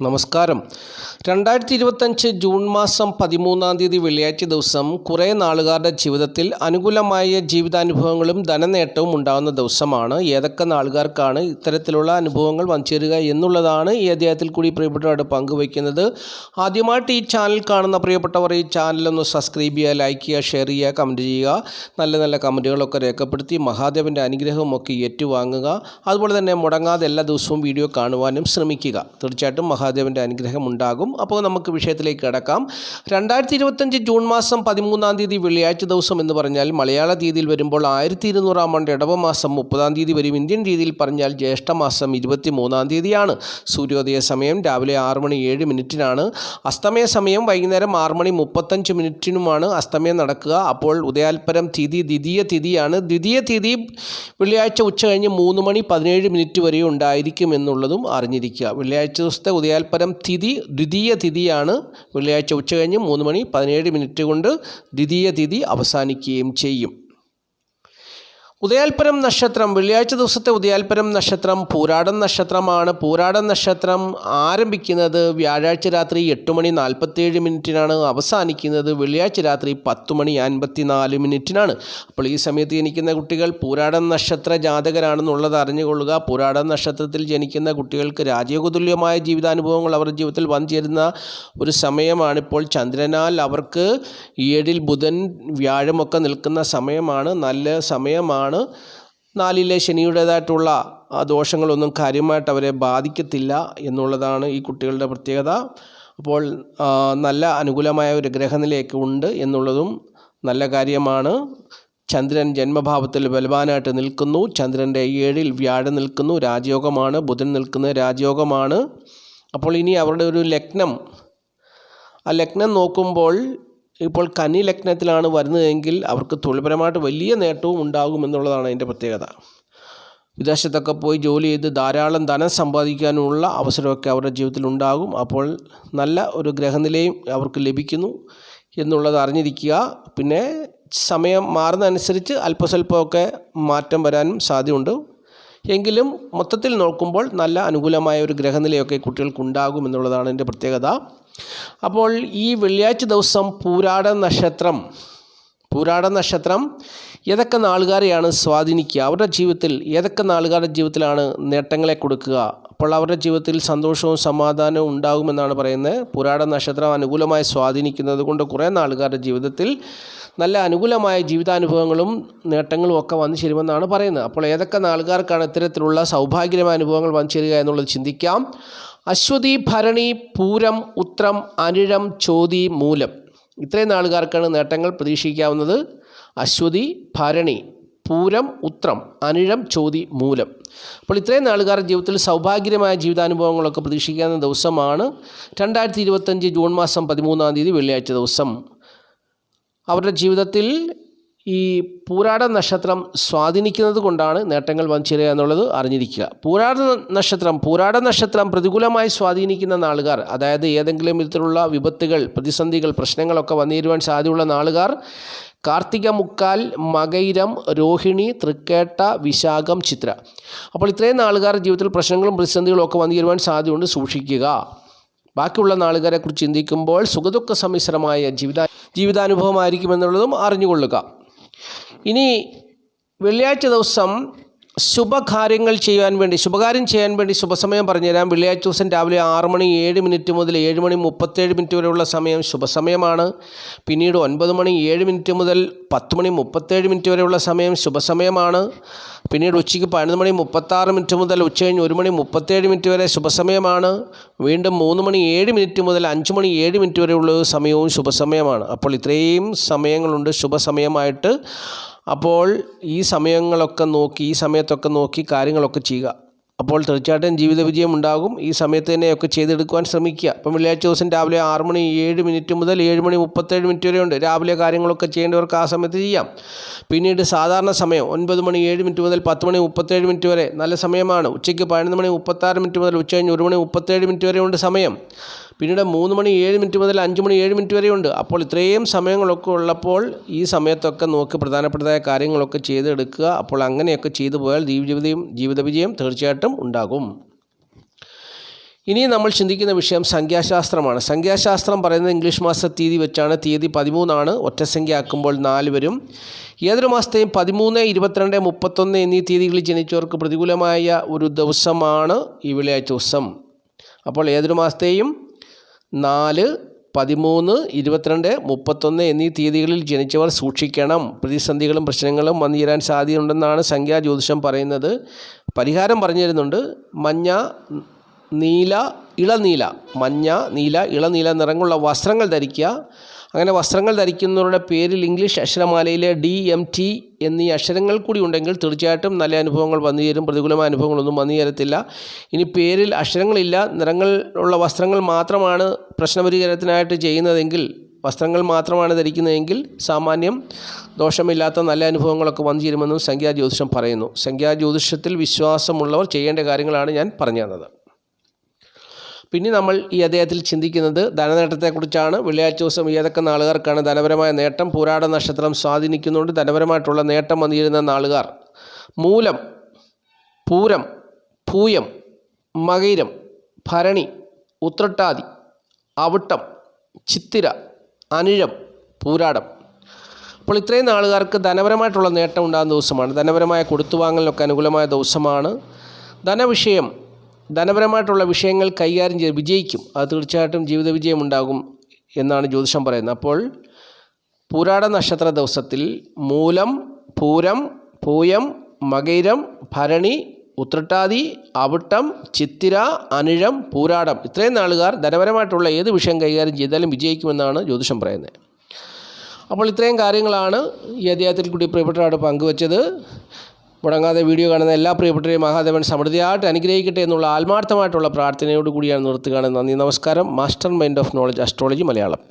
നമസ്കാരം. രണ്ടായിരത്തി ഇരുപത്തഞ്ച് ജൂൺ മാസം പതിമൂന്നാം തീയതി വെള്ളിയാഴ്ച ദിവസം കുറേ നാളുകാരുടെ ജീവിതത്തിൽ അനുകൂലമായ ജീവിതാനുഭവങ്ങളും ധനനേട്ടവും ഉണ്ടാകുന്ന ദിവസമാണ്. ഏതൊക്കെ നാളുകാർക്കാണ് ഇത്തരത്തിലുള്ള അനുഭവങ്ങൾ വഞ്ചേരുക എന്നുള്ളതാണ് ഈ അദ്ദേഹത്തിൽ കൂടി പ്രിയപ്പെട്ടവരോട് പങ്കുവയ്ക്കുന്നത്. ആദ്യമായിട്ട് ഈ ചാനൽ കാണുന്ന പ്രിയപ്പെട്ടവർ ഈ ചാനലൊന്ന് സബ്സ്ക്രൈബ് ചെയ്യുക ലൈക്ക് ചെയ്യുക ഷെയർ ചെയ്യുക കമന്റ് ചെയ്യുക. നല്ല നല്ല കമന്റുകളൊക്കെ രേഖപ്പെടുത്തി മഹാദേവന്റെ അനുഗ്രഹവും ഒക്കെ ഏറ്റുവാങ്ങുക. അതുപോലെ തന്നെ മുടങ്ങാതെ എല്ലാ ദിവസവും വീഡിയോ കാണുവാനും ശ്രമിക്കുക. തീർച്ചയായിട്ടും മഹാദേവന്റെ അനുഗ്രഹം ഉണ്ടാകും. അപ്പോൾ നമുക്ക് വിഷയത്തിലേക്ക് കിടക്കാം. രണ്ടായിരത്തി ഇരുപത്തഞ്ച് ജൂൺ മാസം പതിമൂന്നാം തീയതി വെള്ളിയാഴ്ച ദിവസം എന്ന് പറഞ്ഞാൽ മലയാള തീയതിയിൽ വരുമ്പോൾ ആയിരത്തി ഇരുന്നൂറാം ആണ്ട് ഇടവമാസം മുപ്പതാം തീയതി വരും. ഇന്ത്യൻ രീതിയിൽ പറഞ്ഞാൽ ജ്യേഷ്ഠമാസം ഇരുപത്തി മൂന്നാം തീയതിയാണ്. സൂര്യോദയ സമയം രാവിലെ ആറ് മണി ഏഴ് മിനിറ്റിനാണ്. അസ്തമയ സമയം വൈകുന്നേരം ആറ് മണി മുപ്പത്തഞ്ച് മിനിറ്റിനുമാണ് അസ്തമയം നടക്കുക. അപ്പോൾ ഉദയാൽപരം തിഥി ദ്വിതീയ തിഥിയാണ്. ദ്വിതീയ തിഥി വെള്ളിയാഴ്ച ഉച്ച കഴിഞ്ഞ് മൂന്ന് മണി പതിനേഴ് മിനിറ്റ് വരെ ഉണ്ടായിരിക്കും എന്നുള്ളതും അറിഞ്ഞിരിക്കുക. വെള്ളിയാഴ്ച ദിവസത്തെ ഉദയാൽപരം തിഥി ദ്വിതീയ തിഥിയാണ് വെള്ളിയാഴ്ച ഉച്ച കഴിഞ്ഞ് മൂന്ന് മണി പതിനേഴ് മിനിറ്റ് കൊണ്ട് ദ്വിതീയ തിഥി അവസാനിക്കുകയും ചെയ്യും. ഉദയാൽപരം നക്ഷത്രം വെള്ളിയാഴ്ച ദിവസത്തെ ഉദയാൽപരം നക്ഷത്രം പൂരാടം നക്ഷത്രമാണ്. പൂരാടം നക്ഷത്രം ആരംഭിക്കുന്നത് വ്യാഴാഴ്ച രാത്രി എട്ട് മണി നാൽപ്പത്തേഴ് മിനിറ്റിനാണ്. അവസാനിക്കുന്നത് വെള്ളിയാഴ്ച രാത്രി പത്ത് മണി അൻപത്തി നാല് മിനിറ്റിനാണ്. അപ്പോൾ ഈ സമയത്ത് ജനിക്കുന്ന കുട്ടികൾ പൂരാടം നക്ഷത്ര ജാതകരാണെന്നുള്ളത് അറിഞ്ഞുകൊള്ളുക. പൂരാടം നക്ഷത്രത്തിൽ ജനിക്കുന്ന കുട്ടികൾക്ക് രാജയോഗതുല്യമായ ജീവിതാനുഭവങ്ങൾ അവരുടെ ജീവിതത്തിൽ വന്നു ചേരുന്ന ഒരു സമയമാണ്. ഇപ്പോൾ ചന്ദ്രനാൽ അവർക്ക് ഏഴിൽ ബുധൻ വ്യാഴമൊക്കെ നിൽക്കുന്ന സമയമാണ്. നല്ല സമയമാണ്. നാലിലെ ശനിയുടേതായിട്ടുള്ള ദോഷങ്ങളൊന്നും കാര്യമായിട്ട് അവരെ ബാധിക്കത്തില്ല എന്നുള്ളതാണ് ഈ കുട്ടികളുടെ പ്രത്യേകത. അപ്പോൾ നല്ല അനുകൂലമായ ഒരു ഗ്രഹനിലയൊക്കെ ഉണ്ട് എന്നുള്ളതും നല്ല കാര്യമാണ്. ചന്ദ്രൻ ജന്മഭാവത്തിൽ ബലവാനായിട്ട് നിൽക്കുന്നു. ചന്ദ്രന്റെ ഏഴിൽ വ്യാഴം നിൽക്കുന്നു. രാജയോഗമാണ്. ബുധൻ നിൽക്കുന്ന രാജയോഗമാണ്. അപ്പോൾ ഇനി അവരുടെ ഒരു ലഗ്നം. ആ ലഗ്നം നോക്കുമ്പോൾ ഇപ്പോൾ കന്നി ലഗ്നത്തിലാണ് വരുന്നതെങ്കിൽ അവർക്ക് തൊഴിൽപരമായിട്ട് വലിയ നേട്ടവും ഉണ്ടാകുമെന്നുള്ളതാണ് അതിന്റെ പ്രത്യേകത. വിദേശത്തൊക്കെ പോയി ജോലി ചെയ്ത് ധാരാളം ധനം സമ്പാദിക്കാനുള്ള അവസരമൊക്കെ അവരുടെ ജീവിതത്തിൽ ഉണ്ടാകും. അപ്പോൾ നല്ല ഒരു ഗ്രഹനിലയും അവർക്ക് ലഭിക്കുന്നു എന്നുള്ളത് അറിഞ്ഞിരിക്കുക. പിന്നെ സമയം മാറുന്നതനുസരിച്ച് അല്പസ്വല്പമൊക്കെ മാറ്റം വരാനും സാധ്യതയുണ്ട്. എങ്കിലും മൊത്തത്തിൽ നോക്കുമ്പോൾ നല്ല അനുകൂലമായ ഒരു ഗ്രഹനിലയൊക്കെ കുട്ടികൾക്ക് ഉണ്ടാകും എന്നുള്ളതാണ് എന്റെ പ്രത്യേകത. അപ്പോൾ ഈ വെള്ളിയാഴ്ച ദിവസം പൂരാട നക്ഷത്രം പൂരാട നക്ഷത്രം ഏതൊക്കെ നാളുകാരെയാണ് സ്വാധീനിക്കുക? അവരുടെ ജീവിതത്തിൽ ഏതൊക്കെ നാളുകാരുടെ ജീവിതത്തിലാണ് നേട്ടങ്ങളെ കൊടുക്കുക? അപ്പോൾ അവരുടെ ജീവിതത്തിൽ സന്തോഷവും സമാധാനവും ഉണ്ടാകുമെന്നാണ് പറയുന്നത്. പുരാട നക്ഷത്രം അനുകൂലമായി സ്വാധീനിക്കുന്നത് കൊണ്ട് കുറേ നാളുകാരുടെ ജീവിതത്തിൽ നല്ല അനുകൂലമായ ജീവിതാനുഭവങ്ങളും നേട്ടങ്ങളും ഒക്കെ വന്നു ചേരുമെന്നാണ് പറയുന്നത്. അപ്പോൾ ഏതൊക്കെ നാളുകാർക്കാണ് ഇത്തരത്തിലുള്ള സൗഭാഗ്യമായ അനുഭവങ്ങൾ വന്നു ചേരുക എന്നുള്ളത് ചിന്തിക്കാം. അശ്വതി ഭരണി പൂരം ഉത്രം അനിഴം ചോതി മൂലം. ഇത്രയും നാളുകാർക്കാണ് നേട്ടങ്ങൾ പ്രതീക്ഷിക്കാവുന്നത്. അശ്വതി ഭരണി പൂരം ഉത്രം അനിഴം ചോതി മൂലം. അപ്പോൾ ഇത്രയും നാളുകാരുടെ ജീവിതത്തിൽ സൗഭാഗ്യമായ ജീവിതാനുഭവങ്ങളൊക്കെ പ്രതീക്ഷിക്കാവുന്ന ദിവസമാണ് രണ്ടായിരത്തി ഇരുപത്തഞ്ച് ജൂൺ മാസം പതിമൂന്നാം തീയതി വെള്ളിയാഴ്ച ദിവസം. അവരുടെ ജീവിതത്തിൽ ഈ പൂരാട നക്ഷത്രം സ്വാധീനിക്കുന്നത് കൊണ്ടാണ് നേട്ടങ്ങൾ വഞ്ചിരുക എന്നുള്ളത് അറിഞ്ഞിരിക്കുക. പൂരാട നക്ഷത്രം പൂരാട നക്ഷത്രം പ്രതികൂലമായി സ്വാധീനിക്കുന്ന നാളുകാർ അതായത് ഏതെങ്കിലും വിധത്തിലുള്ള വിപത്തുകൾ പ്രതിസന്ധികൾ പ്രശ്നങ്ങളൊക്കെ വന്നേരുവാൻ സാധ്യതയുള്ള നാളുകാർ കാർത്തിക മുക്കാൽ മകൈരം രോഹിണി തൃക്കേട്ട വിശാഖം ചിത്ര. അപ്പോൾ ഇത്രയും നാളുകാർ ജീവിതത്തിൽ പ്രശ്നങ്ങളും പ്രതിസന്ധികളും ഒക്കെ വന്നേരുവാൻ സാധ്യതയുണ്ട് സൂക്ഷിക്കുക. ബാക്കിയുള്ള നാളുകാരെക്കുറിച്ച് ചിന്തിക്കുമ്പോൾ സുഖദുഃഖ സമ്മിശ്രമായ ജീവിത ജീവിതാനുഭവമായിരിക്കുമെന്നുള്ളതും അറിഞ്ഞുകൊള്ളുക. ഇനി വെള്ളിയാഴ്ച ദിവസം ശുഭകാര്യങ്ങൾ ചെയ്യാൻ വേണ്ടി ശുഭകാര്യം ചെയ്യാൻ വേണ്ടി ശുഭസമയം പറഞ്ഞുതരാം. വെള്ളിയാഴ്ച ദിവസം രാവിലെ ആറ് മണി ഏഴ് മിനിറ്റ് മുതൽ ഏഴ് മണി മുപ്പത്തേഴ് മിനിറ്റ് വരെയുള്ള സമയം ശുഭസമയമാണ്. പിന്നീട് ഒൻപത് മണി ഏഴ് മിനിറ്റ് മുതൽ പത്ത് മണി മുപ്പത്തേഴ് മിനിറ്റ് വരെയുള്ള സമയം ശുഭസമയമാണ്. പിന്നീട് ഉച്ചയ്ക്ക് പതിനൊന്ന് മണി മുപ്പത്താറ് മിനിറ്റ് മുതൽ ഉച്ച കഴിഞ്ഞ് ഒരു മണി മുപ്പത്തേഴ് മിനിറ്റ് വരെ ശുഭസമയമാണ്. വീണ്ടും മൂന്ന് മണി ഏഴ് മിനിറ്റ് മുതൽ അഞ്ച് മണി ഏഴ് മിനിറ്റ് വരെയുള്ള സമയവും ശുഭസമയമാണ്. അപ്പോൾ ഇത്രയും സമയങ്ങളുണ്ട്. ശുഭസമയമായിട്ട് അപ്പോൾ ഈ സമയങ്ങളൊക്കെ നോക്കി ഈ സമയത്തൊക്കെ നോക്കി കാര്യങ്ങളൊക്കെ ചെയ്യുക. അപ്പോൾ തീർച്ചയായിട്ടും ജീവിത വിജയം ഉണ്ടാകും. ഈ സമയത്ത് തന്നെയൊക്കെ ചെയ്തെടുക്കുവാൻ ശ്രമിക്കുക. അപ്പം വെള്ളിയാഴ്ച ദിവസം രാവിലെ ആറ് മണി ഏഴ് മിനിറ്റ് മുതൽ ഏഴ് മണി മുപ്പത്തേഴ് മിനിറ്റ് വരെ ഉണ്ട്. രാവിലെ കാര്യങ്ങളൊക്കെ ചെയ്യേണ്ടവർക്ക് ആ സമയത്ത് ചെയ്യാം. പിന്നീട് സാധാരണ സമയം ഒൻപത് മണി ഏഴ് മിനിറ്റ് മുതൽ പത്ത് മണി മുപ്പത്തേഴ് മിനിറ്റ് വരെ. നല്ല സമയമാണ്. ഉച്ചയ്ക്ക് പതിനൊന്ന് മണി മുപ്പത്താറ് മിനിറ്റ് മുതൽ ഉച്ച കഴിഞ്ഞ് ഒരു മണി മുപ്പത്തേഴ് മിനിറ്റ് വരെ ഉണ്ട് സമയം. പിന്നീട് മൂന്ന് മണി ഏഴ് മിനിറ്റ് മുതൽ അഞ്ച് മണി ഏഴ് മിനിറ്റ് വരെയുണ്ട്. അപ്പോൾ ഇത്രയും സമയങ്ങളൊക്കെ ഉള്ളപ്പോൾ ഈ സമയത്തൊക്കെ നോക്കി പ്രധാനപ്പെട്ടതായ കാര്യങ്ങളൊക്കെ ചെയ്തെടുക്കുക. അപ്പോൾ അങ്ങനെയൊക്കെ ചെയ്തു പോയാൽ ജീവിത ജീവിത വിജയം തീർച്ചയായിട്ടും ഉണ്ടാകും. ഇനി നമ്മൾ ചിന്തിക്കുന്ന വിഷയം സംഖ്യാശാസ്ത്രമാണ്. സംഖ്യാശാസ്ത്രം പറയുന്നത് ഇംഗ്ലീഷ് മാസ തീയതി വെച്ചാണ്. തീയതി പതിമൂന്നാണ്. ഒറ്റസംഖ്യ ആക്കുമ്പോൾ നാല് വരും. ഏതൊരു മാസത്തെയും പതിമൂന്ന് ഇരുപത്തിരണ്ട് മുപ്പത്തൊന്ന് എന്നീ തീയതികളിൽ ജനിച്ചവർക്ക് പ്രതികൂലമായ ഒരു ദിവസമാണ് ഈ വെള്ളിയാഴ്ച ദിവസം. അപ്പോൾ ഏതൊരു മാസത്തെയും നാല് പതിമൂന്ന് ഇരുപത്തിരണ്ട് മുപ്പത്തൊന്ന് എന്നീ തീയതികളിൽ ജനിച്ചവർ സൂക്ഷിക്കണം. പ്രതിസന്ധികളും പ്രശ്നങ്ങളും വന്നു ചേരാൻ സാധ്യതയുണ്ടെന്നാണ് സംഖ്യാ ജ്യോതിഷം പറയുന്നത്. പരിഹാരം പറഞ്ഞു തരുന്നുണ്ട്. മഞ്ഞ നീല ഇളനീല. മഞ്ഞ നീല ഇളനീല നിറങ്ങളുള്ള വസ്ത്രങ്ങൾ ധരിക്കുക. അങ്ങനെ വസ്ത്രങ്ങൾ ധരിക്കുന്നവരുടെ പേരിൽ ഇംഗ്ലീഷ് അക്ഷരമാലയിലെ ഡി എം ടി എന്നീ അക്ഷരങ്ങൾ കൂടി ഉണ്ടെങ്കിൽ തീർച്ചയായിട്ടും നല്ല അനുഭവങ്ങൾ വന്നു ചേരും. പ്രതികൂലമായ അനുഭവങ്ങളൊന്നും വന്നു ചേരത്തില്ല. ഇനി പേരിൽ അക്ഷരങ്ങളില്ല. നിറങ്ങൾ ഉള്ള വസ്ത്രങ്ങൾ മാത്രമാണ് പ്രശ്നപരിഹാരത്തിനായിട്ട് ചെയ്യുന്നതെങ്കിൽ വസ്ത്രങ്ങൾ മാത്രമാണ് ധരിക്കുന്നതെങ്കിൽ സാമാന്യം ദോഷമില്ലാത്ത നല്ല അനുഭവങ്ങളൊക്കെ വന്നു ചേരുമെന്നും സംഖ്യാ ജ്യോതിഷം പറയുന്നു. സംഖ്യാ ജ്യോതിഷത്തിൽ വിശ്വാസമുള്ളവർ ചെയ്യേണ്ട കാര്യങ്ങളാണ് ഞാൻ പറഞ്ഞു തന്നത് പിന്നെ നമ്മൾ ഈ അദ്ദേഹത്തിൽ ചിന്തിക്കുന്നത് ധനനേട്ടത്തെക്കുറിച്ചാണ്. വെള്ളിയാഴ്ച ദിവസം ഏതൊക്കെ നാളുകാർക്കാണ് ധനപരമായ നേട്ടം? പൂരാട നക്ഷത്രം സ്വാധീനിക്കുന്നുണ്ട്. ധനപരമായിട്ടുള്ള നേട്ടം വന്നിരുന്ന നാളുകാർ മൂലം പൂരം പൂയം മകൈരം ഭരണി ഉത്രട്ടാതി അവിട്ടം ചിത്തിര അനിഴം പൂരാടം. അപ്പോൾ ഇത്രയും നാളുകാർക്ക് ധനപരമായിട്ടുള്ള നേട്ടം ഉണ്ടാകുന്ന ദിവസമാണ്. ധനപരമായ കൊടുത്തുവാങ്ങലിനൊക്കെ അനുകൂലമായ ദിവസമാണ്. ധനവിഷയം ധനപരമായിട്ടുള്ള വിഷയങ്ങൾ കൈകാര്യം ചെയ്ത് വിജയിക്കും. അത് തീർച്ചയായിട്ടും ജീവിത വിജയം ഉണ്ടാകും എന്നാണ് ജ്യോതിഷം പറയുന്നത്. അപ്പോൾ പൂരാട നക്ഷത്ര ദിവസത്തിൽ മൂലം പൂരം പൂയം മകൈരം ഭരണി ഉത്രട്ടാതി അവിട്ടം ചിത്തിര അനിഴം പൂരാടം ഇത്രയും നാളുകാർ ധനപരമായിട്ടുള്ള ഏത് വിഷയം കൈകാര്യം ചെയ്താലും വിജയിക്കുമെന്നാണ് ജ്യോതിഷം പറയുന്നത്. അപ്പോൾ ഇത്രയും കാര്യങ്ങളാണ് ഈ അദ്ദേഹത്തിൽ കൂടി പ്രിയപ്പെട്ടവരോട് പങ്കുവച്ചത്. മുടങ്ങാതെ വീഡിയോ കാണുന്ന എല്ലാ പ്രിയപ്പെട്ടവരെയും മഹാദേവൻ സമൃദ്ധിയായിട്ട് അനുഗ്രഹിക്കട്ടെ എന്നുള്ള ആത്മാർത്ഥമായിട്ടുള്ള പ്രാർത്ഥനയോട് കൂടിയാണ് നിർത്തുകയാണ്. നന്ദി നമസ്കാരം. Mastermind of knowledge astrology Malayalam.